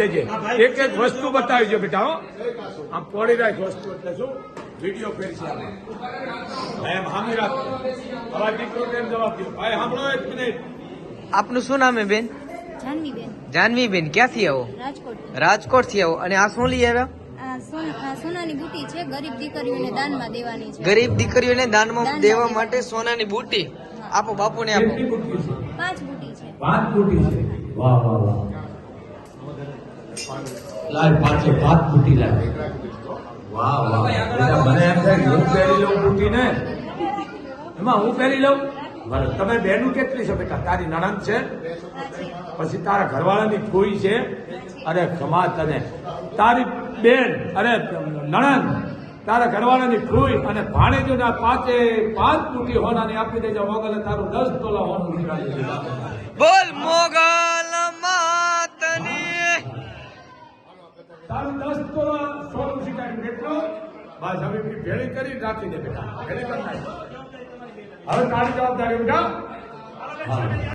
દેજે. એક એક વસ્તુ બતાવી જો બેટા હો. આમ પડી રાખ વસ્તુ એટલે શું? વીડિયો ફેરશે આમાં. એમ હામી રાખ. હવે દીકરો કેમ જવાબ દો ભાઈ સાંભળો એક મિનિટ. આપનું શું નામ હે બેન? જાનવીબેન. જાનવી બેન ક્યાંથી આવો? રાજકોટ. રાજકોટથી આવો. અને આ શું લઈ આવ્યા? સોનાની બુટી છે ગરીબ દીકરીઓને દાનમાં દેવાની છે. ગરીબ દીકરીઓને દાનમાં દેવા. માટે સોનાની બુટ્ટી આપો બાપુને આપો. પાંચ બુટી છે. પાંચ બુટી છે? વાહ વાહ વાહ. લાલ પાંચે પાંચ ફૂટી લાગે વાહ વાહ. મને એમ થાય હું પહેરી લઉં બુટ્ટી ને? એમાં હું પહેરી લઉં? તમે બેનું કેટલી છે બેટા? તારી નણંદ છે? પછી તારા ઘરવાળાની ફોઈ છે? અરે ખમા તને. તારી બેન અરે નણંદ તારા ઘરવાળાની ફોઈ અને ભાણેજોના પાંચે પાંચ ફૂટી હોનાની આપી દેજો. મોગલે તારું દસ તોલા હોનું બોલ મોગલ! તારું દસ તોલા સોનું શીખાય કેટલું બસ હવે ભેળી કરી રાખી દે બેટા. ભેળી કરી. હવે તારી જવાબદારી બેટા